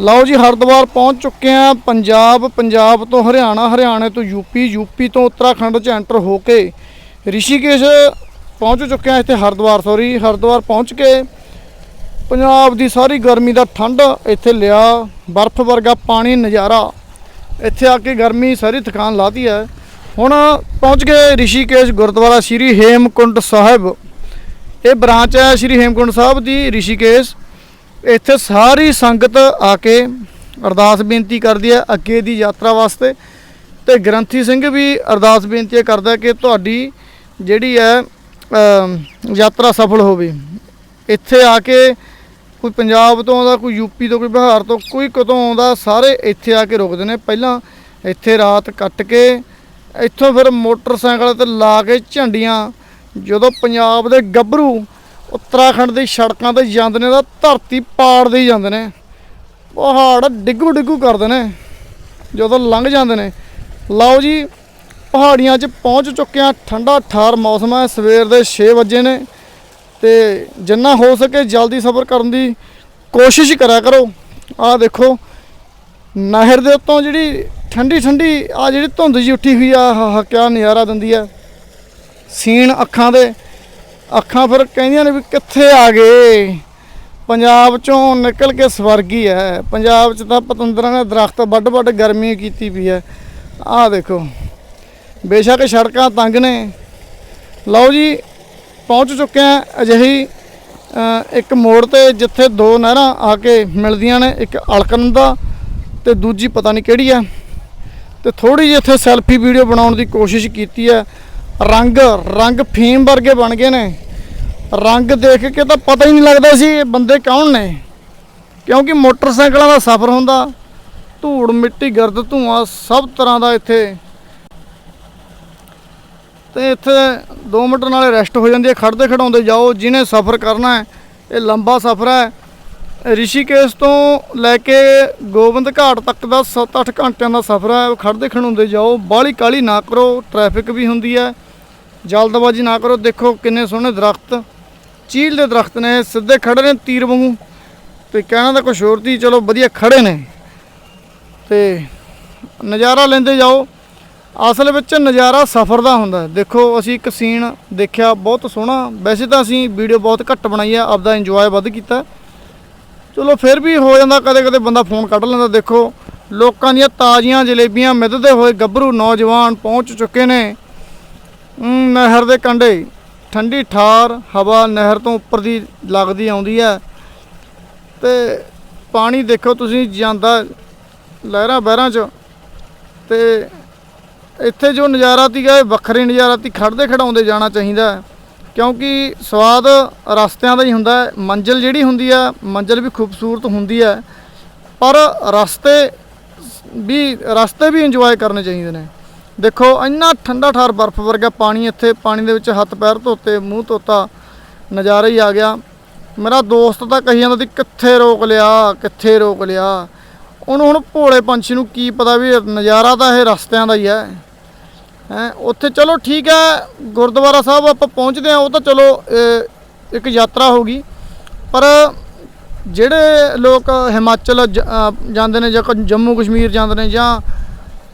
ਲਓ ਜੀ, ਹਰਿਦੁਆਰ ਪਹੁੰਚ ਚੁੱਕੇ ਆ ਪੰਜਾਬ ਪੰਜਾਬ ਤੋਂ ਹਰਿਆਣਾ, ਹਰਿਆਣੇ ਤੋਂ ਯੂਪੀ ਯੂਪੀ ਤੋਂ ਉੱਤਰਾਖੰਡ ਚ ਐਂਟਰ ਹੋ ਕੇ ਰਿਸ਼ੀਕੇਸ਼ ਪਹੁੰਚ ਚੁੱਕੇ ਆ ਇੱਥੇ ਹਰਿਦੁਆਰ ਸੌਰੀ ਹਰਿਦੁਆਰ ਪਹੁੰਚ ਕੇ। ਪੰਜਾਬ ਦੀ ਸਾਰੀ ਗਰਮੀ ਦਾ ਠੰਡ ਇੱਥੇ ਲਿਆ, ਬਰਫ਼ ਵਰਗਾ ਪਾਣੀ, ਨਜ਼ਾਰਾ। ਇੱਥੇ ਆ ਕੇ ਗਰਮੀ ਸਾਰੀ ਥਕਾਨ ਲਾਤੀ ਹੈ। ਹੁਣ ਪਹੁੰਚ ਗਏ ਰਿਸ਼ੀਕੇਸ਼ ਗੁਰਦੁਆਰਾ ਸ਼੍ਰੀ ਹੇਮਕੁੰਡ ਸਾਹਿਬ। ਇਹ ਬ੍ਰਾਂਚ ਹੈ ਸ਼੍ਰੀ ਹੇਮਕੁੰਡ ਸਾਹਿਬ ਦੀ, ਰਿਸ਼ੀਕੇਸ਼। ਇੱਥੇ ਸਾਰੀ ਸੰਗਤ ਆ ਕੇ ਅਰਦਾਸ ਬੇਨਤੀ ਕਰਦੀ ਹੈ ਅੱਗੇ ਦੀ ਯਾਤਰਾ ਵਾਸਤੇ। ਤੇ ਗ੍ਰੰਥੀ ਸਿੰਘ ਵੀ ਅਰਦਾਸ ਬੇਨਤੀ ਕਰਦਾ ਕਿ ਤੁਹਾਡੀ ਜਿਹੜੀ ਹੈ ਯਾਤਰਾ ਸਫਲ ਹੋਵੇ। ਇੱਥੇ ਆ ਕੇ ਕੋਈ ਪੰਜਾਬ ਤੋਂ ਆਉਂਦਾ, ਕੋਈ ਯੂਪੀ ਤੋਂ, ਕੋਈ ਬਿਹਾਰ ਤੋਂ, ਕੋਈ ਕਦੋਂ ਆਉਂਦਾ, ਸਾਰੇ ਇੱਥੇ ਆ ਕੇ ਰੁਕਦੇ ਨੇ। ਪਹਿਲਾਂ ਇੱਥੇ ਰਾਤ ਕੱਟ ਕੇ ਇੱਥੋਂ ਫਿਰ ਮੋਟਰਸਾਈਕਲ ਤੇ ਲਾ ਕੇ ਝੰਡੀਆਂ, ਜਦੋਂ ਪੰਜਾਬ ਦੇ ਗੱਭਰੂ ਉੱਤਰਾਖੰਡ ਦੀ ਸੜਕਾਂ ਤੇ ਜਾਂਦੇ ਨੇ ਤਾਂ ਧਰਤੀ ਪਾੜਦੇ ਹੀ ਜਾਂਦੇ ਨੇ। ਪਹਾੜ ਡਿੱਗੂ ਡਿੱਗੂ ਕਰਦੇ ਨੇ। ਜਦੋਂ ਲੰਘ ਜਾਂਦੇ ਨੇ। ਲਓ ਜੀ, ਪਹਾੜੀਆਂ 'ਚ ਪਹੁੰਚ ਚੁੱਕੇ ਆ ਠੰਡਾ ਠਾਰ ਮੌਸਮ ਹੈ। ਸਵੇਰ ਦੇ 6 ਵਜੇ ਨੇ। ਤੇ ਜਿੰਨਾ ਹੋ ਸਕੇ ਜਲਦੀ ਸਫ਼ਰ ਕਰਨ ਦੀ ਕੋਸ਼ਿਸ਼ ਕਰਿਆ ਕਰੋ। ਆਹ ਦੇਖੋ, ਨਹਿਰ ਦੇ ਉੱਤੋਂ ਜਿਹੜੀ ਠੰਡੀ ਠੰਡੀ ਆ ਜਿਹੜੀ ਧੁੰਦ ਜੀ ਉੱਠੀ ਹੋਈ ਆ, ਆਹ ਆਹ ਕਿਆ ਨਜ਼ਾਰਾ ਦਿੰਦੀ ਆ ਸੀਨ ਅੱਖਾਂ ਦੇ ਅੱਖਾਂ ਫਿਰ ਕਹਿੰਦੀਆਂ ਨੇ ਵੀ ਕਿੱਥੇ ਆ ਗਏ? ਪੰਜਾਬ ਚੋਂ ਨਿਕਲ ਕੇ ਸਵਰਗੀ ਹੈ ਪੰਜਾਬ 'ਚ ਤਾਂ ਪਤੰਦਰਾਂ ਨੇ ਦਰਖਤ ਵੱਡ ਵੱਡ ਗਰਮੀ ਕੀਤੀ ਪਈ ਹੈ ਆਹ ਦੇਖੋ, ਬੇਸ਼ੱਕ ਸੜਕਾਂ ਤੰਗ ਨੇ। ਲਓ ਜੀ, ਪਹੁੰਚ ਚੁੱਕੇ ਆ ਅਜਿਹੀ ਇੱਕ ਮੋੜ ਤੇ ਜਿੱਥੇ ਦੋ ਨਹਿਰਾਂ ਆ ਕੇ ਮਿਲਦੀਆਂ ਨੇ, ਇੱਕ ਅਲਕਨ ਦਾ ਤੇ ਦੂਜੀ ਪਤਾ ਨਹੀਂ ਕਿਹੜੀ ਆ ਤੇ ਥੋੜੀ ਜਿਹੀ ਇੱਥੇ ਸੈਲਫੀ ਵੀਡੀਓ ਬਣਾਉਣ ਦੀ ਕੋਸ਼ਿਸ਼ ਕੀਤੀ ਹੈ ਰੰਗ ਰੰਗ ਫੀਮ ਵਰਗੇ ਬਣ ਗਏ ਨੇ। ਰੰਗ ਦੇਖ ਕੇ ਤਾਂ ਪਤਾ ਹੀ ਨਹੀਂ ਲੱਗਦਾ ਸੀ ਇਹ ਬੰਦੇ ਕੌਣ ਨੇ। ਕਿਉਂਕਿ ਮੋਟਰਸਾਈਕਲਾਂ ਦਾ ਸਫ਼ਰ ਹੁੰਦਾ, ਧੂੜ, ਮਿੱਟੀ, ਗਰਦ, ਧੂਆਂ, ਸਭ ਤਰ੍ਹਾਂ ਦਾ ਇੱਥੇ। ਤੇ ਇੱਥੇ 2 ਮਿੰਟ ਨਾਲੇ ਰੈਸਟ ਹੋ ਜਾਂਦੀ ਹੈ ਖੜਦੇ ਖੜਾਉਂਦੇ ਜਾਓ, ਜਿਹਨੇ ਸਫ਼ਰ ਕਰਨਾ ਹੈ, ਇਹ ਲੰਬਾ ਸਫ਼ਰ ਹੈ। ਰਿਸ਼ੀਕੇਸ਼ ਤੋਂ ਲੈ ਕੇ ਗੋਬਿੰਦ ਘਾਟ ਤੱਕ ਦਾ 7-8 ਘੰਟਿਆਂ ਦਾ ਸਫ਼ਰ ਹੈ। ਖੜਦੇ ਖੜਾਉਂਦੇ ਜਾਓ, ਬਾਹਲੀ ਕਾਲੀ ਨਾ ਕਰੋ, ਟ੍ਰੈਫਿਕ ਵੀ ਹੁੰਦੀ ਹੈ। ਜਲਦਬਾਜ਼ੀ ਨਾ ਕਰੋ, ਦੇਖੋ ਕਿੰਨੇ ਸੋਹਣੇ ਦਰਖਤ। ਚੀਲ ਦੇ ਦਰਖਤ ਨੇ, ਸਿੱਧੇ ਖੜੇ ਨੇ ਤੀਰ ਵਾਂਗੂ। ਤੇ ਕਹਿਣਾ ਤਾਂ ਕੁਛ ਹੋਰ ਤੀ ਚਲੋ ਵਧੀਆ ਖੜੇ ਨੇ। ਤੇ ਨਜ਼ਾਰਾ ਲੈਂਦੇ ਜਾਓ। ਅਸਲ ਵਿੱਚ ਨਜ਼ਾਰਾ ਸਫ਼ਰ ਦਾ ਹੁੰਦਾ ਦੇਖੋ, ਅਸੀਂ ਇੱਕ ਸੀਨ ਦੇਖਿਆ, ਬਹੁਤ ਸੋਹਣਾ। ਵੈਸੇ ਤਾਂ ਅਸੀਂ ਵੀਡੀਓ ਬਹੁਤ ਘੱਟ ਬਣਾਈ ਆ ਆਪਦਾ ਇੰਜੋਏ ਵੱਧ ਕੀਤਾ ਚਲੋ ਫਿਰ ਵੀ ਹੋ ਜਾਂਦਾ ਕਦੇ ਕਦੇ ਬੰਦਾ ਫੋਨ ਕੱਢ ਲੈਂਦਾ। ਦੇਖੋ, ਲੋਕਾਂ ਦੀਆਂ ਤਾਜ਼ੀਆਂ ਜਲੇਬੀਆਂ ਮਿੱਧਦੇ ਹੋਏ ਗੱਭਰੂ ਨੌਜਵਾਨ ਪਹੁੰਚ ਚੁੱਕੇ ਨੇ। ਨਹਿਰ ਦੇ ਕੰਢੇ। ਠੰਡੀ ਠਾਰ, ਹਵਾ ਨਹਿਰ ਤੋਂ ਉੱਪਰ ਦੀ ਲੱਗਦੀ ਆਉਂਦੀ ਹੈ। ਤੇ ਪਾਣੀ ਦੇਖੋ ਤੁਸੀਂ, ਜਾਂਦਾ ਲਹਿਰਾਂ ਬਹਿਰਾਂ 'ਚ। ਤੇ ਇੱਥੇ ਜੋ ਨਜ਼ਾਰਾ ਤੀਗਾ ਇਹ ਵੱਖਰੇ ਨਜ਼ਾਰਾ ਤੀ ਖੜਦੇ ਖੜਾਉਂਦੇ ਜਾਣਾ ਚਾਹੀਦਾ ਕਿਉਂਕਿ ਸਵਾਦ ਰਸਤਿਆਂ ਦਾ ਹੀ ਹੁੰਦਾ ਮੰਜ਼ਿਲ ਜਿਹੜੀ ਹੁੰਦੀ ਹੈ ਮੰਜ਼ਿਲ ਵੀ ਖੂਬਸੂਰਤ ਹੁੰਦੀ ਹੈ। ਪਰ ਰਸਤੇ ਵੀ ਰਸਤੇ ਵੀ ਇੰਜੋਏ ਕਰਨੇ ਚਾਹੀਦੇ ਨੇ। ਦੇਖੋ, ਇੰਨਾ ਠੰਡਾ ਠਾਰ ਬਰਫ਼ ਵਰਗਾ ਪਾਣੀ ਇੱਥੇ, ਪਾਣੀ ਦੇ ਵਿੱਚ ਹੱਥ ਪੈਰ ਧੋਤੇ, ਮੂੰਹ ਧੋਤਾ, ਨਜ਼ਾਰਾ ਹੀ ਆ ਗਿਆ। ਮੇਰਾ ਦੋਸਤ ਤਾਂ ਕਹੀ ਜਾਂਦਾ ਸੀ, ਕਿੱਥੇ ਰੋਕ ਲਿਆ, ਕਿੱਥੇ ਰੋਕ ਲਿਆ? ਉਹਨੂੰ ਹੁਣ ਭੋਲੇ ਪੰਛੀ ਨੂੰ ਕੀ ਪਤਾ ਵੀ ਨਜ਼ਾਰਾ ਤਾਂ ਇਹ ਰਸਤਿਆਂ ਦਾ ਹੀ ਹੈ। ਹੈ, ਉੱਥੇ ਚਲੋ ਠੀਕ ਹੈ, ਗੁਰਦੁਆਰਾ ਸਾਹਿਬ ਆਪਾਂ ਪਹੁੰਚਦੇ ਆ ਉਹ ਤਾਂ ਚਲੋ ਇੱਕ ਯਾਤਰਾ ਹੋਗੀ ਪਰ ਜਿਹੜੇ ਲੋਕ ਹਿਮਾਚਲ ਜ- ਜਾਂਦੇ ਨੇ ਜਾਂ ਜੰਮੂ ਕਸ਼ਮੀਰ ਜਾਂਦੇ ਨੇ ਜਾਂ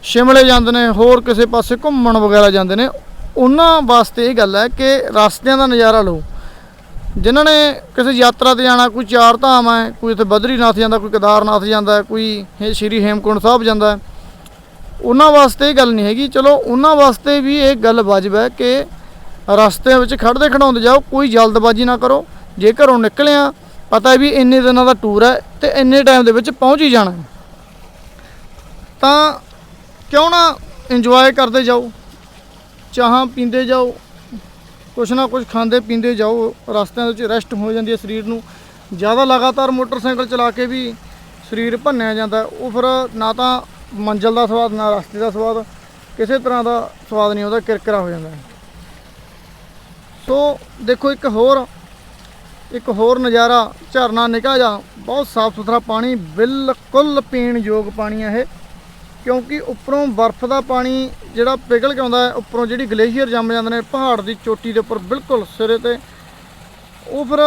ਸ਼ਿਮਲੇ ਜਾਂਦੇ ਨੇ, ਹੋਰ ਕਿਸੇ ਪਾਸੇ ਘੁੰਮਣ ਵਗੈਰਾ ਜਾਂਦੇ ਨੇ, ਉਹਨਾਂ ਵਾਸਤੇ ਇਹ ਗੱਲ ਹੈ ਕਿ ਰਸਤਿਆਂ ਦਾ ਨਜ਼ਾਰਾ ਲਓ। ਜਿਨ੍ਹਾਂ ਨੇ ਕਿਸੇ ਯਾਤਰਾ ਤੇ ਜਾਣਾ, ਕੋਈ ਚਾਰ ਧਾਮ ਹੈ, ਕੋਈ ਇੱਥੇ ਬਦਰੀਨਾਥ ਜਾਂਦਾ, ਕੋਈ ਕੇਦਾਰਨਾਥ ਜਾਂਦਾ, ਕੋਈ ਸ਼੍ਰੀ ਹੇਮਕੁੰਟ ਸਾਹਿਬ ਜਾਂਦਾ, ਉਹਨਾਂ ਵਾਸਤੇ ਇਹ ਗੱਲ ਨਹੀਂ ਹੈਗੀ। ਚਲੋ, ਉਹਨਾਂ ਵਾਸਤੇ ਵੀ ਇਹ ਗੱਲ ਵਾਜਬ ਹੈ ਕਿ ਰਸਤੇ ਵਿੱਚ ਖੜਦੇ ਖੜਾਉਂਦੇ ਜਾਓ, ਕੋਈ ਜਲਦਬਾਜ਼ੀ ਨਾ ਕਰੋ। ਜੇ ਘਰੋਂ ਨਿਕਲਿਆ, ਪਤਾ ਵੀ ਇੰਨੇ ਦਿਨਾਂ ਦਾ ਟੂਰ ਹੈ ਤੇ ਇੰਨੇ ਟਾਈਮ ਦੇ ਵਿੱਚ ਪਹੁੰਚ ਹੀ ਜਾਣਾ ਤਾਂ ਕਿਉਂ ਨਾ ਇੰਜੋਏ ਕਰਦੇ ਜਾਓ? ਚਾਹਾਂ ਪੀਂਦੇ ਜਾਓ। ਕੁਛ ਨਾ ਕੁਛ ਖਾਂਦੇ ਪੀਂਦੇ ਜਾਓ। ਰਸਤਿਆਂ ਵਿੱਚ ਰੈਸਟ ਹੋ ਜਾਂਦੀ ਹੈ ਸਰੀਰ ਨੂੰ। ਜ਼ਿਆਦਾ ਲਗਾਤਾਰ ਮੋਟਰਸਾਈਕਲ ਚਲਾ ਕੇ ਵੀ ਸਰੀਰ ਭੰਨਿਆ ਜਾਂਦਾ ਉਹ ਫਿਰ ਨਾ ਤਾਂ ਮੰਜ਼ਲ ਦਾ ਸਵਾਦ, ਨਾ ਰਸਤੇ ਦਾ ਸਵਾਦ, ਕਿਸੇ ਤਰ੍ਹਾਂ ਦਾ ਸਵਾਦ ਨਹੀਂ ਆਉਂਦਾ, ਕਿਰਕਿਰਾ ਹੋ ਜਾਂਦਾ ਸੋ ਦੇਖੋ ਇੱਕ ਹੋਰ ਇੱਕ ਹੋਰ ਨਜ਼ਾਰਾ, ਝਰਨਾ ਨਿਕਾ ਜਾ। ਬਹੁਤ ਸਾਫ਼ ਸੁਥਰਾ ਪਾਣੀ, ਬਿਲਕੁਲ ਪੀਣ ਯੋਗ ਪਾਣੀ ਹੈ ਇਹ। ਕਿਉਂਕਿ ਉੱਪਰੋਂ ਬਰਫ਼ ਦਾ ਪਾਣੀ ਜਿਹੜਾ ਪਿਘਲ ਕੇ ਆਉਂਦਾ ਹੈ, ਉੱਪਰੋਂ ਜਿਹੜੀ ਗਲੇਸ਼ੀਅਰ ਜੰਮ ਜਾਂਦੇ ਨੇ, ਪਹਾੜ ਦੀ ਚੋਟੀ ਦੇ ਉੱਪਰ ਬਿਲਕੁਲ ਸਿਰੇ ਤੇ। ਉਹ ਫਿਰ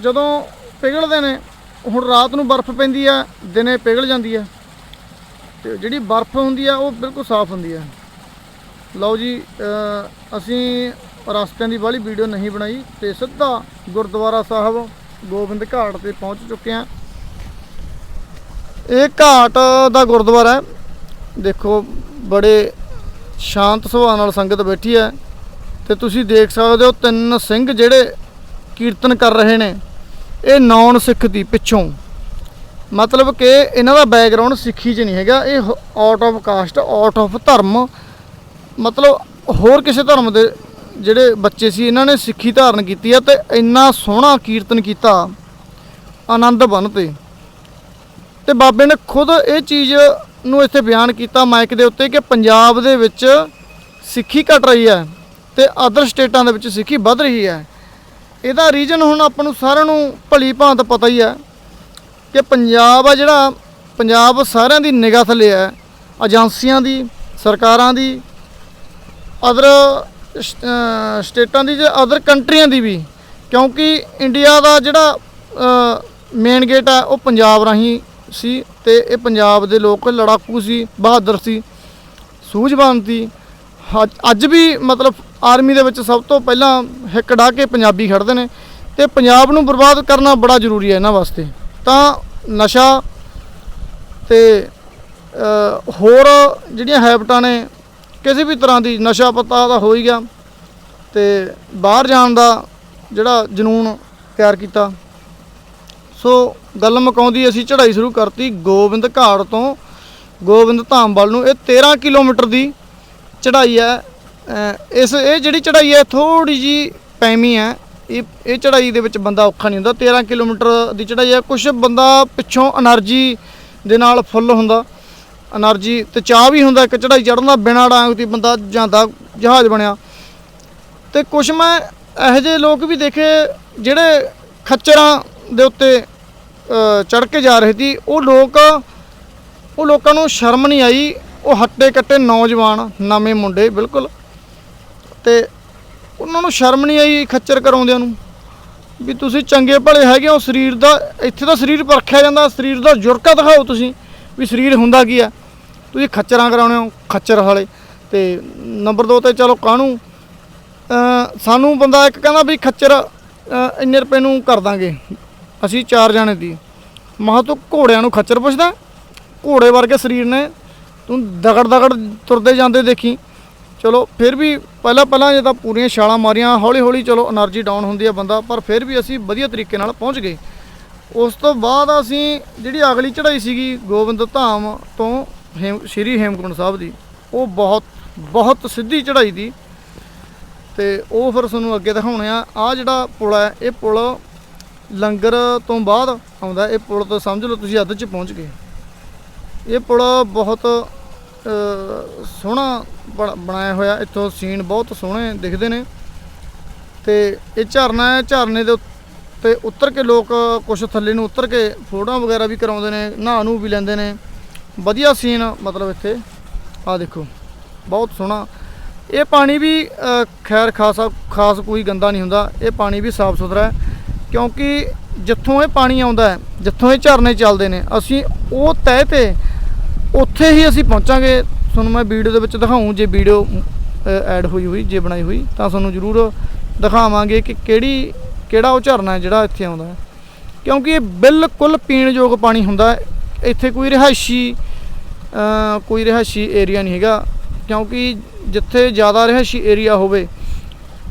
ਜਦੋਂ ਪਿਘਲਦੇ ਨੇ, ਹੁਣ ਰਾਤ ਨੂੰ ਬਰਫ਼ ਪੈਂਦੀ ਆ ਦਿਨੇ ਪਿਘਲ ਜਾਂਦੀ ਆ ਤੇ ਜਿਹੜੀ ਬਰਫ਼ ਹੁੰਦੀ ਆ ਉਹ ਬਿਲਕੁਲ ਸਾਫ਼ ਹੁੰਦੀ ਆ ਲਓ ਜੀ ਅਸੀਂ ਰਸਤਿਆਂ ਦੀ ਵਾਲੀ ਵੀਡੀਓ ਨਹੀਂ ਬਣਾਈ ਤੇ ਸਿੱਧਾ ਗੁਰਦੁਆਰਾ ਸਾਹਿਬ ਗੋਬਿੰਦ ਘਾਟ ਤੇ ਪਹੁੰਚ ਚੁੱਕੇ ਆ ਇਹ ਘਾਟ ਦਾ ਗੁਰਦੁਆਰਾ ਹੈ। ਦੇਖੋ, ਬੜੇ ਸ਼ਾਂਤ ਸੁਭਾਅ ਨਾਲ ਸੰਗਤ ਬੈਠੀ ਹੈ ਤੇ ਤੁਸੀਂ ਦੇਖ ਸਕਦੇ ਹੋ ਤਿੰਨ ਸਿੰਘ ਜਿਹੜੇ ਕੀਰਤਨ ਕਰ ਰਹੇ ਨੇ। ਇਹ ਨੌਨ ਸਿੱਖ ਦੀ ਪਿੱਛੋਂ। ਮਤਲਬ ਕਿ ਇਹਨਾਂ ਦਾ ਬੈਕਗ੍ਰਾਉਂਡ ਸਿੱਖੀ 'ਚ ਨਹੀਂ ਹੈਗਾ। ਇਹ out of caste out of ਧਰਮ। ਮਤਲਬ ਹੋਰ ਕਿਸੇ ਧਰਮ ਦੇ ਜਿਹੜੇ ਬੱਚੇ ਸੀ, ਇਹਨਾਂ ਨੇ ਸਿੱਖੀ ਧਾਰਨ ਕੀਤੀ ਆ ਤੇ ਇੰਨਾ ਸੋਹਣਾ ਕੀਰਤਨ ਕੀਤਾ। ਆਨੰਦ ਬਨ ਤੇ। ਤੇ ਬਾਬੇ ਨੇ ਖੁਦ ਇਹ ਚੀਜ਼ ਨੂੰ ਇੱਥੇ ਬਿਆਨ ਕੀਤਾ ਮਾਈਕ ਦੇ ਉੱਤੇ ਕਿ ਪੰਜਾਬ ਦੇ ਵਿੱਚ ਸਿੱਖੀ ਘਟ ਰਹੀ ਹੈ ਤੇ ਅਦਰ ਸਟੇਟਾਂ ਦੇ ਵਿੱਚ ਸਿੱਖੀ ਵੱਧ ਰਹੀ ਹੈ। ਇਹਦਾ ਰੀਜਨ ਹੁਣ ਆਪਾਂ ਨੂੰ ਸਾਰਿਆਂ ਨੂੰ ਭਲੀ ਭਾਂਤ ਪਤਾ ਹੀ ਹੈ ਕਿ ਪੰਜਾਬ ਆ ਜਿਹੜਾ, ਪੰਜਾਬ ਸਾਰਿਆਂ ਦੀ ਨਿਗਾਹ ਥੱਲੇ ਹੈ ਏਜੰਸੀਆਂ ਦੀ, ਸਰਕਾਰਾਂ ਦੀ ਅਦਰ ਸਟੇਟਾਂ ਦੀ ਜਾਂ ਅਦਰ ਕੰਟਰੀਆਂ ਦੀ ਵੀ। ਕਿਉਂਕਿ ਇੰਡੀਆ ਦਾ ਜਿਹੜਾ ਮੇਨ ਗੇਟ ਹੈ ਉਹ ਪੰਜਾਬ ਰਾਹੀਂ ਸੀ ਤੇ ਇਹ ਪੰਜਾਬ ਦੇ ਲੋਕ ਲੜਾਕੂ ਸੀ, ਬਹਾਦਰ ਸੀ, ਸੂਝਵਾਨ ਸੀ। ਅੱਜ- ਵੀ ਮਤਲਬ ਆਰਮੀ ਦੇ ਵਿੱਚ ਸਭ ਤੋਂ ਪਹਿਲਾਂ ਹਿੱਕ ਡਾ ਕੇ ਪੰਜਾਬੀ ਖੜਦੇ ਨੇ ਤੇ ਪੰਜਾਬ ਨੂੰ ਬਰਬਾਦ ਕਰਨਾ ਬੜਾ ਜ਼ਰੂਰੀ ਹੈ ਇਹਨਾਂ ਵਾਸਤੇ। ਤਾਂ ਨਸ਼ਾ ਤੇ ਹੋਰ ਜਿਹੜੀਆਂ ਹੈਬਟਾਂ ਨੇ, ਕਿਸੇ ਵੀ ਤਰ੍ਹਾਂ ਦੀ ਨਸ਼ਾ ਪਤਾ ਤਾਂ ਹੋ ਹੀ ਗਿਆ ਤੇ ਬਾਹਰ ਜਾਣ ਦਾ ਜਿਹੜਾ ਜਨੂਨ ਤਿਆਰ ਕੀਤਾ। ਸੋ ਗੱਲ ਮੁਕਾਉਂਦੀ ਅਸੀਂ ਚੜ੍ਹਾਈ ਸ਼ੁਰੂ ਕਰਤੀ ਗੋਬਿੰਦ ਘਾਟ ਤੋਂ। ਗੋਬਿੰਦ ਧਾਮ ਨੂੰ ਇਹ 13 ਕਿਲੋਮੀਟਰ ਦੀ ਚੜ੍ਹਾਈ ਹੈ। ਇਸ ਇਹ ਜਿਹੜੀ ਚੜ੍ਹਾਈ ਹੈ ਥੋੜੀ ਜੀ ਪੈਮੀ ਹੈ। ਇਹ ਇਹ ਚੜ੍ਹਾਈ ਦੇ ਵਿੱਚ ਬੰਦਾ ਔਖਾ ਨਹੀਂ ਹੁੰਦਾ। 13 ਕਿਲੋਮੀਟਰ ਦੀ ਚੜ੍ਹਾਈ ਹੈ। ਕੁਝ ਬੰਦਾ ਪਿੱਛੋਂ એનર્ਜੀ ਦੇ ਨਾਲ ਫੁੱਲ ਹੁੰਦਾ। એનર્ਜੀ ਤੇ ਚਾਹ ਵੀ ਹੁੰਦਾ, ਇੱਕ ਚੜ੍ਹਾਈ ਚੜ੍ਹਨ ਬਿਨਾਂ ਡਾਂਗ ਦੀ ਬੰਦਾ ਜਾਂਦਾ ਜਹਾਜ਼ ਬਣਿਆ। ਤੇ ਕੁਝ ਮੈਂ ਇਹੋ ਜਿਹੇ ਲੋਕ ਵੀ ਦੇਖੇ ਜਿਹੜੇ ਖੱਚਰਾਂ ਦੇ ਉੱਤੇ ਚੜ ਕੇ ਜਾ ਰਹੇ ਸੀ। ਉਹ ਲੋਕ, ਉਹ ਲੋਕਾਂ ਨੂੰ ਸ਼ਰਮ ਨਹੀਂ ਆਈ। ਉਹ ਹੱਟੇ ਕੱਟੇ ਨੌਜਵਾਨ, ਨਵੇਂ ਮੁੰਡੇ, ਬਿਲਕੁਲ। ਤੇ ਉਹਨਾਂ ਨੂੰ ਸ਼ਰਮ ਨਹੀਂ ਆਈ ਖੱਚਰ ਕਰਾਉਂਦਿਆਂ ਨੂੰ। ਵੀ ਤੁਸੀਂ ਚੰਗੇ ਭਲੇ ਹੈਗੇ ਹੋ, ਸਰੀਰ ਦਾ, ਇੱਥੇ ਤਾਂ ਸਰੀਰ ਪਰਖਿਆ ਜਾਂਦਾ, ਸਰੀਰ ਦਾ ਜੁਰਕਾ ਦਿਖਾਓ ਤੁਸੀਂ, ਵੀ ਸਰੀਰ ਹੁੰਦਾ ਕੀ ਆ ਤੁਸੀਂ ਖੱਚਰਾਂ ਕਰਾਉਣੇ ਹੋ, ਖੱਚਰ ਵਾਲੇ। ਤੇ ਨੰਬਰ 2 ਤੇ ਚਲੋ ਕਾਹਨੂੰ? ਸਾਨੂੰ ਬੰਦਾ ਇੱਕ ਕਹਿੰਦਾ ਵੀ ਖੱਚਰ ਇੰਨੇ ਰੁਪਏ ਨੂੰ ਕਰ ਦਾਂਗੇ। ਅਸੀਂ ਚਾਰ ਜਾਣੇ ਦੀ। ਮਹਾ ਤੂੰ ਘੋੜਿਆਂ ਨੂੰ ਖੱਚਰ ਪੁੱਛਦਾ? ਘੋੜੇ ਵਰਗੇ ਸਰੀਰ ਨੇ। ਤੂੰ ਦਗੜ ਦਗੜ ਤੁਰਦੇ ਜਾਂਦੇ ਦੇਖੀ। ਚਲੋ, ਫਿਰ ਵੀ ਪਹਿਲਾਂ ਪਹਿਲਾਂ ਜੇ ਤਾਂ ਪੂਰੀਆਂ ਛਾਲਾਂ ਮਾਰੀਆਂ, ਹੌਲੀ ਹੌਲੀ ਚਲੋ એનર્ਜੀ ਡਾਊਨ ਹੁੰਦੀ ਹੈ ਬੰਦਾ, ਪਰ ਫਿਰ ਵੀ ਅਸੀਂ ਵਧੀਆ ਤਰੀਕੇ ਨਾਲ ਪਹੁੰਚ ਗਏ। ਉਸ ਤੋਂ ਬਾਅਦ ਅਸੀਂ ਜਿਹੜੀ ਅਗਲੀ ਚੜ੍ਹਾਈ ਸੀਗੀ ਗੋਬਿੰਦ ਧਾਮ ਤੋਂ ਹੇਮ, ਸ਼੍ਰੀ ਹੇਮਕੁੰਡ ਸਾਹਿਬ ਦੀ, ਉਹ ਬਹੁਤ ਬਹੁਤ ਸਿੱਧੀ ਚੜ੍ਹਾਈ ਦੀ। ਤੇ ਉਹ ਫਿਰ ਤੁਹਾਨੂੰ ਅੱਗੇ ਦਿਖਾਉਣੇ ਆ। ਆ ਜਿਹੜਾ ਪੁਲ ਹੈ, ਇਹ ਪੁਲ ਲੰਗਰ ਤੋਂ ਬਾਅਦ ਆਉਂਦਾ ਇਹ ਪੁਲ ਤੋਂ ਸਮਝ ਲਓ ਤੁਸੀਂ ਅੱਧ 'ਚ ਪਹੁੰਚ ਗਏ। ਇਹ ਪੁਲ ਬਹੁਤ ਸੋਹਣਾ ਬਣ- ਬਣਾਇਆ ਹੋਇਆ। ਇੱਥੋਂ ਸੀਨ ਬਹੁਤ ਸੋਹਣੇ ਦਿਖਦੇ ਨੇ। ਤੇ ਇਹ ਝਰਨਾ ਹੈ, ਝਰਨੇ ਦੇ ਉੱਤੇ ਉਤਰ ਕੇ ਲੋਕ ਕੁਛ ਥੱਲੇ ਨੂੰ ਉਤਰ ਕੇ ਫੋਟੋਆਂ ਵਗੈਰਾ ਵੀ ਕਰਾਉਂਦੇ ਨੇ, ਨਹਾ ਨੂੰ ਵੀ ਲੈਂਦੇ ਨੇ। ਵਧੀਆ ਸੀਨ ਮਤਲਬ ਇੱਥੇ। ਆ ਦੇਖੋ, ਬਹੁਤ ਸੋਹਣਾ। ਇਹ ਪਾਣੀ ਵੀ ਖੈਰ ਖਾਸਾ, ਖਾਸ ਕੋਈ ਗੰਦਾ ਨਹੀਂ ਹੁੰਦਾ। ਇਹ ਪਾਣੀ ਵੀ ਸਾਫ਼ ਸੁਥਰਾ ਹੈ। ਕਿਉਂਕਿ ਜਿੱਥੋਂ ਇਹ ਪਾਣੀ ਆਉਂਦਾ ਹੈ, ਜਿੱਥੋਂ ਇਹ ਝਰਨੇ ਚੱਲਦੇ ਨੇ, ਅਸੀਂ ਉਹ ਤਹਿ ਤੇ ਉੱਥੇ ਹੀ ਅਸੀਂ ਪਹੁੰਚਾਂਗੇ। ਤੁਹਾਨੂੰ ਮੈਂ ਵੀਡੀਓ ਦੇ ਵਿੱਚ ਦਿਖਾਉਂ ਜੇ ਵੀਡੀਓ ਐਡ ਹੋਈ ਹੋਈ, ਜੇ ਬਣਾਈ ਹੋਈ, ਤਾਂ ਤੁਹਾਨੂੰ ਜ਼ਰੂਰ ਦਿਖਾਵਾਂਗੇ ਕਿ ਕਿਹੜੀ, ਕਿਹੜਾ ਉਹ ਝਰਨਾ ਹੈ ਜਿਹੜਾ ਇੱਥੇ ਆਉਂਦਾ ਹੈ। ਕਿਉਂਕਿ ਇਹ ਬਿਲਕੁਲ ਪੀਣਯੋਗ ਪਾਣੀ ਹੁੰਦਾ ਇੱਥੇ ਕੋਈ ਰਿਹਾਇਸ਼ੀ ਕੋਈ ਰਿਹਾਇਸ਼ੀ ਏਰੀਆ ਨਹੀਂ ਹੈਗਾ। ਕਿਉਂਕਿ ਜਿੱਥੇ ਜ਼ਿਆਦਾ ਰਿਹਾਇਸ਼ੀ ਏਰੀਆ ਹੋਵੇ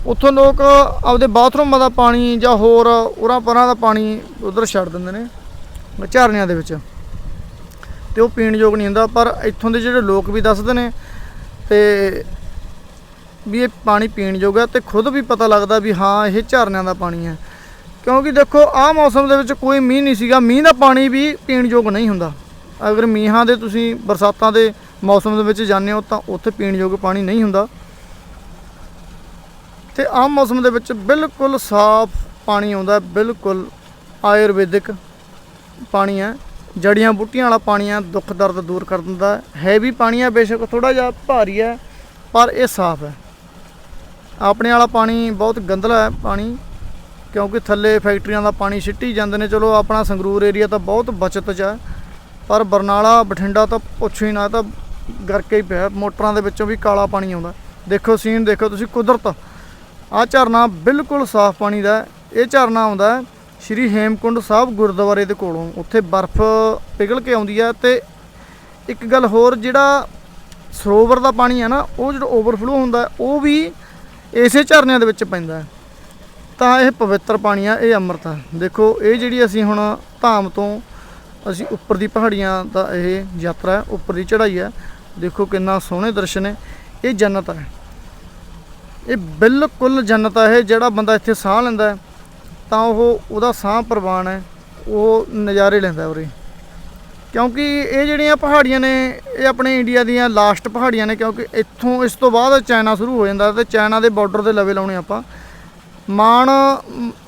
ਉੱਥੋਂ ਲੋਕ ਆਪਦੇ ਬਾਥਰੂਮਾਂ ਦਾ ਪਾਣੀ ਜਾਂ ਹੋਰ ਉਰਾਂ ਪਰਾਂ ਦਾ ਪਾਣੀ ਉਧਰ ਛੱਡ ਦਿੰਦੇ ਨੇ, ਝਰਨਿਆਂ ਦੇ ਵਿੱਚ। ਤੇ ਉਹ ਪੀਣ ਯੋਗ ਨਹੀਂ ਹੁੰਦਾ, ਪਰ ਇੱਥੋਂ ਦੇ ਜਿਹੜੇ ਲੋਕ ਵੀ ਦੱਸਦੇ ਨੇ ਤੇ ਵੀ ਇਹ ਪਾਣੀ ਪੀਣ ਯੋਗ ਹੈ ਤੇ ਖੁਦ ਵੀ ਪਤਾ ਲੱਗਦਾ ਵੀ ਹਾਂ, ਇਹ ਝਰਨਿਆਂ ਦਾ ਪਾਣੀ ਹੈ। ਕਿਉਂਕਿ ਦੇਖੋ, ਆਹ ਮੌਸਮ ਦੇ ਵਿੱਚ ਕੋਈ ਮੀਂਹ ਨਹੀਂ ਸੀਗਾ, ਮੀਂਹ ਦਾ ਪਾਣੀ ਵੀ ਪੀਣ ਯੋਗ ਨਹੀਂ ਹੁੰਦਾ। ਅਗਰ ਮੀਂਹਾਂ ਦੇ ਤੁਸੀਂ ਬਰਸਾਤਾਂ ਦੇ ਮੌਸਮ ਦੇ ਵਿੱਚ ਜਾਂਦੇ ਹੋ ਤਾਂ ਉੱਥੇ ਪੀਣ ਯੋਗ ਪਾਣੀ ਨਹੀਂ ਹੁੰਦਾ। ਤੇ ਆਮ ਮੌਸਮ ਦੇ ਵਿੱਚ ਬਿਲਕੁਲ ਸਾਫ਼ ਪਾਣੀ ਆਉਂਦਾ ਬਿਲਕੁਲ ਆਯੁਰਵੈਦਿਕ ਪਾਣੀ ਹੈ। ਜੜੀਆਂ ਬੂਟੀਆਂ ਵਾਲਾ ਪਾਣੀ ਹੈ, ਦੁੱਖ ਦਰਦ ਦੂਰ ਕਰ ਦਿੰਦਾ ਹੈ। ਹੈਵੀ ਪਾਣੀ ਹੈ, ਬੇਸ਼ੱਕ ਥੋੜਾ ਜਿਹਾ ਭਾਰੀ ਹੈ, ਪਰ ਇਹ ਸਾਫ਼ ਹੈ। ਆਪਣੇ ਵਾਲਾ ਪਾਣੀ ਬਹੁਤ ਗੰਦਲਾ ਹੈ ਪਾਣੀ, ਕਿਉਂਕਿ ਥੱਲੇ ਫੈਕਟਰੀਆਂ ਦਾ ਪਾਣੀ ਛਿੱਟੀ ਜਾਂਦੇ ਨੇ। ਚਲੋ, ਆਪਣਾ ਸੰਗਰੂਰ ਏਰੀਆ ਤਾਂ ਬਹੁਤ ਬਚਤ 'ਚ ਹੈ, ਪਰ ਬਰਨਾਲਾ, ਬਠਿੰਡਾ ਤਾਂ ਪੁੱਛੋ ਹੀ ਨਾ ਇਹ ਤਾਂ ਗਰਕੇ ਹੀ ਪਿਆ ਮੋਟਰਾਂ ਦੇ ਵਿੱਚੋਂ ਵੀ ਕਾਲਾ ਪਾਣੀ ਆਉਂਦਾ। ਦੇਖੋ, ਸੀਨ ਦੇਖੋ ਤੁਸੀਂ, ਕੁਦਰਤ ਆਹ ਝਰਨਾ ਬਿਲਕੁਲ ਸਾਫ਼ ਪਾਣੀ ਦਾ ਇਹ ਝਰਨਾ ਆਉਂਦਾ ਸ਼੍ਰੀ ਹੇਮਕੁੰਡ ਸਾਹਿਬ ਗੁਰਦੁਆਰੇ ਦੇ ਕੋਲੋਂ। ਉੱਥੇ ਬਰਫ਼ ਪਿਘਲ ਕੇ ਆਉਂਦੀ ਹੈ ਤੇ ਇੱਕ ਗੱਲ ਹੋਰ, ਜਿਹੜਾ ਸਰੋਵਰ ਦਾ ਪਾਣੀ ਹੈ ਨਾ, ਉਹ ਜਿਹੜਾ ਓਵਰਫਲੋ ਹੁੰਦਾ ਉਹ ਵੀ ਇਸੇ ਝਰਨਿਆਂ ਦੇ ਵਿੱਚ ਪੈਂਦਾ ਤਾਂ ਇਹ ਪਵਿੱਤਰ ਪਾਣੀ ਆ, ਇਹ ਅੰਮ੍ਰਿਤ ਆ। ਦੇਖੋ, ਇਹ ਜਿਹੜੀ ਅਸੀਂ ਹੁਣ ਧਾਮ ਤੋਂ ਅਸੀਂ ਉੱਪਰ ਦੀ ਪਹਾੜੀਆਂ ਦਾ ਇਹ ਯਾਤਰਾ ਉੱਪਰ ਦੀ ਚੜ੍ਹਾਈ ਹੈ। ਦੇਖੋ ਕਿੰਨਾ ਸੋਹਣੇ ਦਰਸ਼ਨ ਹੈ ਇਹ ਜੰਨਤ ਹੈ। ਇਹ ਬਿਲਕੁਲ ਜੰਨਤ ਹੈ ਇਹ, ਜਿਹੜਾ ਬੰਦਾ ਇੱਥੇ ਸਾਹ ਲੈਂਦਾ ਤਾਂ ਉਹ ਉਹਦਾ ਸਾਹ ਪ੍ਰਵਾਨ ਹੈ, ਉਹ ਨਜ਼ਾਰੇ ਲੈਂਦਾ ਉਰੇ। ਕਿਉਂਕਿ ਇਹ ਜਿਹੜੀਆਂ ਪਹਾੜੀਆਂ ਨੇ, ਇਹ ਆਪਣੇ ਇੰਡੀਆ ਦੀਆਂ ਲਾਸਟ ਪਹਾੜੀਆਂ ਨੇ, ਕਿਉਂਕਿ ਇੱਥੋਂ ਇਸ ਤੋਂ ਬਾਅਦ ਚਾਈਨਾ ਸ਼ੁਰੂ ਹੋ ਜਾਂਦਾ ਤੇ ਚਾਈਨਾ ਦੇ ਬਾਰਡਰ ਦੇ ਲਵੇ ਲਾਉਣੇ ਆਪਾਂ। ਮਾਨ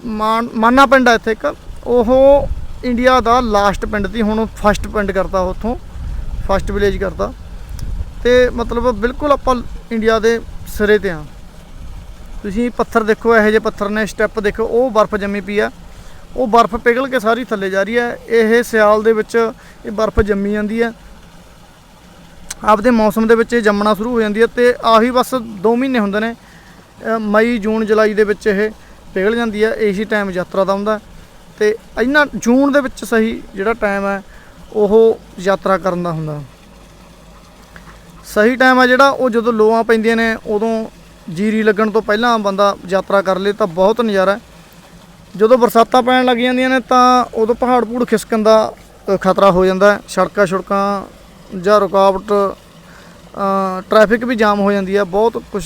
ਮਾਨ, ਮਾਨਾ ਪਿੰਡ ਹੈ ਇੱਥੇ ਇੱਕ, ਉਹ ਇੰਡੀਆ ਦਾ ਲਾਸਟ ਪਿੰਡ ਸੀ, ਹੁਣ ਫਸਟ ਪਿੰਡ ਕਰਤਾ ਉੱਥੋਂ, ਫਸਟ ਵਿਲੇਜ ਕਰਤਾ। ਤੇ ਮਤਲਬ ਬਿਲਕੁਲ ਆਪਾਂ ਇੰਡੀਆ ਦੇ ਸਿਰੇ ਤੇ ਆ। ਤੁਸੀਂ ਪੱਥਰ ਦੇਖੋ, ਇਹੋ ਜਿਹੇ ਪੱਥਰ ਨੇ, ਸਟੈਪ ਦੇਖੋ, ਉਹ ਬਰਫ਼ ਜੰਮੀ ਪਈ ਆ। ਉਹ ਬਰਫ਼ ਪਿਘਲ ਕੇ ਸਾਰੀ ਥੱਲੇ ਜਾ ਰਹੀ ਹੈ ਇਹ ਸਿਆਲ ਦੇ ਵਿੱਚ ਇਹ ਬਰਫ਼ ਜੰਮੀ ਜਾਂਦੀ ਹੈ ਆਪਦੇ ਮੌਸਮ ਦੇ ਵਿੱਚ ਇਹ ਜੰਮਣਾ ਸ਼ੁਰੂ ਹੋ ਜਾਂਦੀ ਹੈ ਤੇ ਆਹੀ ਬਸ 2 ਮਹੀਨੇ ਹੁੰਦੇ ਨੇ। ਮਈ, ਜੂਨ, ਜੁਲਾਈ ਦੇ ਵਿੱਚ ਇਹ ਪਿਘਲ ਜਾਂਦੀ ਹੈ ਇਹੀ ਟਾਈਮ ਯਾਤਰਾ ਦਾ ਹੁੰਦਾ। ਤੇ ਇਹਨਾਂ ਜੂਨ ਦੇ ਵਿੱਚ ਸਹੀ ਜਿਹੜਾ ਟਾਈਮ ਹੈ ਉਹ ਯਾਤਰਾ ਕਰਨ ਦਾ ਹੁੰਦਾ। ਸਹੀ ਟਾਈਮ ਹੈ ਜਿਹੜਾ, ਉਹ ਜਦੋਂ ਲੋਆਂ ਪੈਂਦੀਆਂ ਨੇ, ਉਦੋਂ ਜੀਰੀ ਲੱਗਣ ਤੋਂ ਪਹਿਲਾਂ ਬੰਦਾ ਯਾਤਰਾ ਕਰ ਲੇ ਤਾਂ ਬਹੁਤ ਨਜ਼ਾਰਾ ਜਦੋਂ ਬਰਸਾਤਾਂ ਪੈਣ ਲੱਗ ਜਾਂਦੀਆਂ ਨੇ ਤਾਂ ਉਦੋਂ ਪਹਾੜ ਪੂੜ ਖਿਸਕਣ ਦਾ ਖਤਰਾ ਹੋ ਜਾਂਦਾ ਸੜਕਾਂ ਸੜਕਾਂ ਜਾਂ ਰੁਕਾਵਟ ਅ, ਟ੍ਰੈਫਿਕ ਵੀ ਜਾਮ ਹੋ ਜਾਂਦੀ ਹੈ। ਬਹੁਤ ਕੁਝ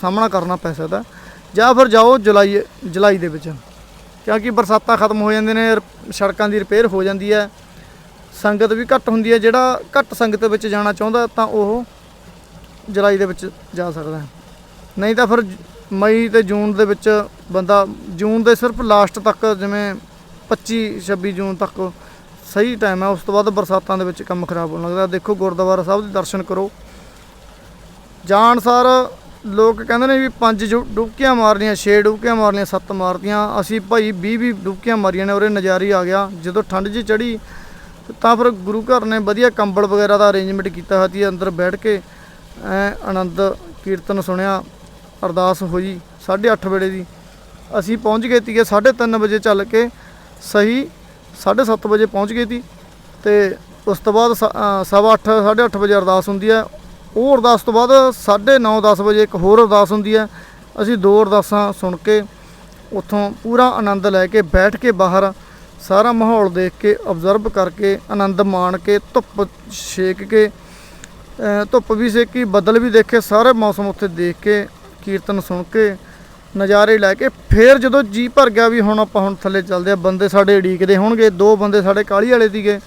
ਸਾਹਮਣਾ ਕਰਨਾ ਪੈ ਸਕਦਾ ਜਾਂ ਫਿਰ ਜਾਓ ਜੁਲਾਈ ਜੁਲਾਈ ਦੇ ਵਿੱਚ। ਕਿਉਂਕਿ ਬਰਸਾਤਾਂ ਖਤਮ ਹੋ ਜਾਂਦੇ ਨੇ ਸੜਕਾਂ ਦੀ ਰਿਪੇਅਰ ਹੋ ਜਾਂਦੀ ਹੈ। ਸੰਗਤ ਵੀ ਘੱਟ ਹੁੰਦੀ ਹੈ। ਜਿਹੜਾ ਘੱਟ ਸੰਗਤ ਵਿੱਚ ਜਾਣਾ ਚਾਹੁੰਦਾ ਤਾਂ ਉਹ ਜੁਲਾਈ ਦੇ ਵਿੱਚ ਜਾ ਸਕਦਾ ਹੈ। ਨਹੀਂ ਤਾਂ ਫਿਰ ਮਈ ਤੇ ਜੂਨ ਦੇ ਵਿੱਚ ਬੰਦਾ, ਜੂਨ ਦੇ ਸਿਰਫ ਲਾਸਟ ਤੱਕ ਜਿਵੇਂ 25 26 ਜੂਨ ਤੱਕ ਸਹੀ ਟਾਈਮ ਹੈ, ਉਸ ਤੋਂ ਬਾਅਦ ਬਰਸਾਤਾਂ ਦੇ ਵਿੱਚ ਕੰਮ ਖਰਾਬ ਹੋਣ ਲੱਗਦਾ। ਦੇਖੋ ਗੁਰਦੁਆਰਾ ਸਾਹਿਬ ਦੇ ਦਰਸ਼ਨ ਕਰੋ। ਜਾਣ ਸਾਰ ਲੋਕ ਕਹਿੰਦੇ ਨੇ ਵੀ ਪੰਜ ਜੁ- ਡੁਬਕੀਆਂ ਮਾਰਨੀਆਂ, ਛੇ ਡੁਬਕੀਆਂ ਮਾਰਨੀਆਂ, ਸੱਤ ਮਾਰਦੀਆਂ ਅਸੀਂ ਭਾਈ 20 20 ਡੁਬਕੀਆਂ ਮਾਰੀਆਂ ਨੇ, ਉਰੇ ਨਜ਼ਾਰੀ ਆ ਗਿਆ। ਜਦੋਂ ਠੰਡ ਜੀ ਚੜੀ ਤਾਂ ਫਿਰ ਗੁਰੂ ਘਰ ਨੇ ਵਧੀਆ ਕੰਬਲ ਵਗੈਰਾ ਦਾ ਅਰੇਂਜਮੈਂਟ ਕੀਤਾ ਹੋਇਆ ਸੀ ਅੰਦਰ ਬੈਠ ਕੇ ਐ ਆਨੰਦ ਕੀਰਤਨ ਸੁਣਿਆ। ਅਰਦਾਸ ਹੋਈ 8:30 ਵਜੇ ਦੀ। ਅਸੀਂ ਪਹੁੰਚ ਗਏ ਤੀਗੇ 3:30 ਵਜੇ ਚੱਲ ਕੇ ਸਹੀ 7:30 ਵਜੇ ਪਹੁੰਚ ਗਏ ਤੀ ਤੇ ਉਸ ਤੋਂ ਬਾਅਦ ਸ- ਅ, ਸਵਾ ਅੱਠ 8:30 ਵਜੇ ਅਰਦਾਸ ਹੁੰਦੀ ਹੈ। ਉਹ ਅਰਦਾਸ ਤੋਂ ਬਾਅਦ 9:30 10 ਵਜੇ ਇੱਕ ਹੋਰ ਅਰਦਾਸ ਹੁੰਦੀ ਹੈ। ਅਸੀਂ ਦੋ ਅਰਦਾਸਾਂ ਸੁਣ ਕੇ ਉੱਥੋਂ ਪੂਰਾ ਆਨੰਦ ਲੈ ਕੇ ਬੈਠ ਕੇ ਬਾਹਰ ਸਾਰਾ ਮਾਹੌਲ ਦੇਖ ਕੇ ਅਬਜ਼ਰਵ ਕਰਕੇ ਆਨੰਦ ਮਾਣ ਕੇ ਧੁੱਪ ਛੇਕ ਕੇ ਧੁੱਪ ਵੀ ਸੇਕੀ ਬੱਦਲ ਵੀ ਦੇਖੇ ਸਾਰੇ ਮੌਸਮ ਉੱਥੇ ਦੇਖ ਕੇ ਕੀਰਤਨ ਸੁਣ ਕੇ ਨਜ਼ਾਰੇ ਲੈ ਕੇ ਫੇਰ ਜਦੋਂ ਜੀ ਭਰ ਗਿਆ ਵੀ ਹੁਣ ਆਪਾਂ ਹੁਣ ਥੱਲੇ ਚੱਲਦੇ ਆ ਬੰਦੇ ਸਾਡੇ ਉਡੀਕਦੇ ਹੋਣਗੇ, ਦੋ ਬੰਦੇ ਸਾਡੇ ਕਾਲੀ ਵਾਲੇ ਸੀਗੇ,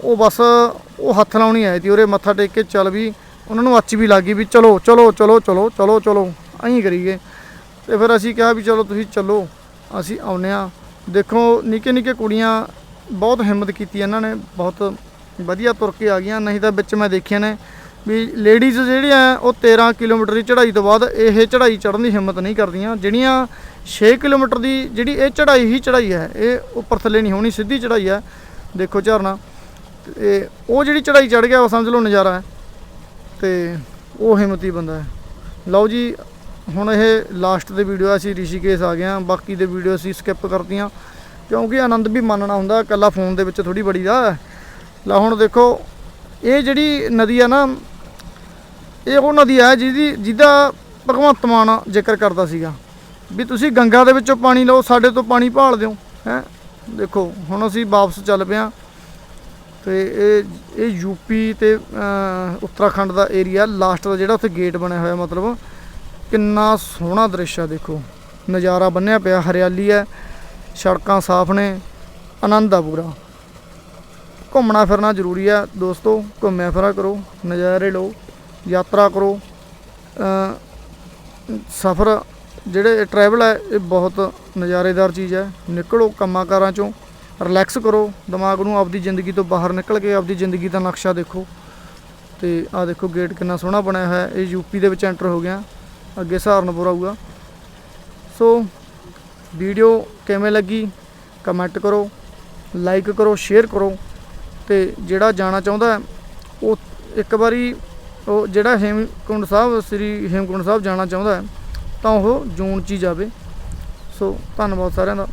ਉਹ ਬਸ ਉਹ ਹੱਥ ਲਾਉਣੀ ਆਏ ਸੀ ਉਹਰੇ ਮੱਥਾ ਟੇਕ ਕੇ ਚੱਲ ਵੀ ਉਹਨਾਂ ਨੂੰ ਅੱਛ ਵੀ ਲੱਗੀ ਵੀ ਚਲੋ ਚਲੋ ਚਲੋ ਚਲੋ ਚਲੋ ਚਲੋ, ਐਂ ਕਰੀਏ। ਤੇ ਫਿਰ ਅਸੀਂ ਕਿਹਾ ਵੀ ਚਲੋ ਤੁਸੀਂ ਚੱਲੋ, ਅਸੀਂ ਆਉਨੇ ਆ ਦੇਖੋ, ਨਿੱਕੇ ਨਿੱਕੇ ਕੁੜੀਆਂ ਬਹੁਤ ਹਿੰਮਤ ਕੀਤੀ ਇਹਨਾਂ ਨੇ, ਬਹੁਤ ਵਧੀਆ ਤੁਰ ਕੇ ਆ ਗਈਆਂ, ਨਹੀਂ ਤਾਂ ਵਿੱਚ ਮੈਂ ਦੇਖਿਆ ਨੇ ਵੀ ਲੇਡੀਜ਼ ਜਿਹੜੀਆਂ ਉਹ 13 ਕਿਲੋਮੀਟਰ ਦੀ ਚੜ੍ਹਾਈ ਤੋਂ ਬਾਅਦ ਇਹ ਚੜ੍ਹਾਈ ਚੜ੍ਹਨ ਦੀ ਹਿੰਮਤ ਨਹੀਂ ਕਰਦੀਆਂ। ਜਿਹੜੀਆਂ 6 ਕਿਲੋਮੀਟਰ ਦੀ ਜਿਹੜੀ ਇਹ ਚੜ੍ਹਾਈ ਹੀ ਚੜ੍ਹਾਈ ਹੈ, ਇਹ ਉੱਪਰ ਥੱਲੇ ਨਹੀਂ ਹੋਣੀ, ਸਿੱਧੀ ਚੜ੍ਹਾਈ ਹੈ। ਦੇਖੋ ਝਰਨਾ। ਤੇ ਉਹ ਜਿਹੜੀ ਚੜ੍ਹਾਈ ਚੜ੍ਹ ਗਿਆ, ਉਹ ਸਮਝ ਲਓ ਨਜ਼ਾਰਾ ਹੈ। ਤੇ ਉਹ ਹਿੰਮਤੀ ਬੰਦਾ ਹੈ। ਲਓ ਜੀ, ਹੁਣ ਇਹ ਲਾਸਟ ਦੇ ਵੀਡੀਓ ਅਸੀਂ ਰਿਸ਼ੀਕੇਸ਼ ਆ ਗਏ ਹਾਂ। ਬਾਕੀ ਦੇ ਵੀਡੀਓ ਅਸੀਂ ਸਕਿਪ ਕਰਤੀਆਂ। ਕਿਉਂਕਿ ਆਨੰਦ ਵੀ ਮੰਨਣਾ ਹੁੰਦਾ, ਇਕੱਲਾ ਫੋਨ ਦੇ ਵਿੱਚ ਥੋੜੀ ਬੜੀ ਦਾ ਲਾ ਹੁਣ ਦੇਖੋ, ਇਹ ਜਿਹੜੀ ਨਦੀ ਆ ਨਾ ਇਹ ਉਹ ਨਦੀ ਹੈ ਜਿਹਦੀ ਜਿਹਦਾ ਭਗਵੰਤ ਮਾਨ ਜ਼ਿਕਰ ਕਰਦਾ ਸੀਗਾ। ਵੀ ਤੁਸੀਂ ਗੰਗਾ ਦੇ ਵਿੱਚੋਂ ਪਾਣੀ ਲਓ ਸਾਡੇ ਤੋਂ ਪਾਣੀ ਭਾਲ ਦਿਓ ਹੈ। ਦੇਖੋ ਹੁਣ ਅਸੀਂ ਵਾਪਸ ਚੱਲ ਪਿਆ ਤੇ ਇਹ ਇਹ ਯੂਪੀ ਤੇ ਅਹ, ਉੱਤਰਾਖੰਡ ਦਾ ਏਰੀਆ ਲਾਸਟ ਦਾ ਜਿਹੜਾ ਉੱਥੇ ਗੇਟ ਬਣਿਆ ਹੋਇਆ ਮਤਲਬ ਕਿੰਨਾ ਸੋਹਣਾ ਦ੍ਰਿਸ਼ ਆ ਦੇਖੋ। ਨਜ਼ਾਰਾ ਬੰਨਿਆ ਪਿਆ ਹਰਿਆਲੀ ਹੈ ਸੜਕਾਂ ਸਾਫ਼ ਨੇ ਆਨੰਦ ਆ ਪੂਰਾ। ਘੁੰਮਣਾ ਫਿਰਨਾ ਜ਼ਰੂਰੀ ਆ ਦੋਸਤੋ ਘੁੰਮਿਆ ਫਿਰਾ ਕਰੋ ਨਜ਼ਾਰੇ ਲਓ। ਯਾਤਰਾ ਕਰੋ। ਸਫ਼ਰ ਜਿਹੜੇ ਟਰੈਵਲ ਹੈ, ਇਹ ਬਹੁਤ ਨਜ਼ਾਰੇਦਾਰ ਚੀਜ਼ ਹੈ। ਨਿਕਲੋ ਕੰਮਾਂ ਕਾਰਾਂ ਚੋਂ ਰਿਲੈਕਸ ਕਰੋ। ਦਿਮਾਗ ਨੂੰ ਆਪਦੀ ਜ਼ਿੰਦਗੀ ਤੋਂ ਬਾਹਰ ਨਿਕਲ ਕੇ ਆਪਦੀ ਜ਼ਿੰਦਗੀ ਦਾ ਨਕਸ਼ਾ ਦੇਖੋ। ਤੇ ਆਹ ਦੇਖੋ ਗੇਟ ਕਿੰਨਾ ਸੋਹਣਾ ਬਣਿਆ ਹੋਇਆ ਹੈ। ਇਹ ਯੂਪੀ ਦੇ ਵਿੱਚ ਐਂਟਰ ਹੋ ਗਿਆ। ਅੱਗੇ ਸਹਾਰਨਪੁਰ ਆਊਗਾ। ਸੋ ਵੀਡੀਓ ਕਿਵੇਂ ਲੱਗੀ? ਕਮੈਂਟ ਕਰੋ। ਲਾਈਕ ਕਰੋ ਸ਼ੇਅਰ ਕਰੋ। ਤੇ ਜਿਹੜਾ ਜਾਣਾ ਚਾਹੁੰਦਾ ਉਹ ਇੱਕ ਵਾਰੀ ਉਹ ਜਿਹੜਾ ਹੇਮਕੁੰਡ ਸਾਹਿਬ ਸ੍ਰੀ ਹੇਮਕੁੰਡ ਸਾਹਿਬ ਜਾਣਾ ਚਾਹੁੰਦਾ ਹੈ, ਤਾਂ ਉਹ ਜੂਨ 'ਚ ਹੀ ਜਾਵੇ। ਸੋ ਧੰਨਵਾਦ ਸਾਰਿਆਂ ਦਾ।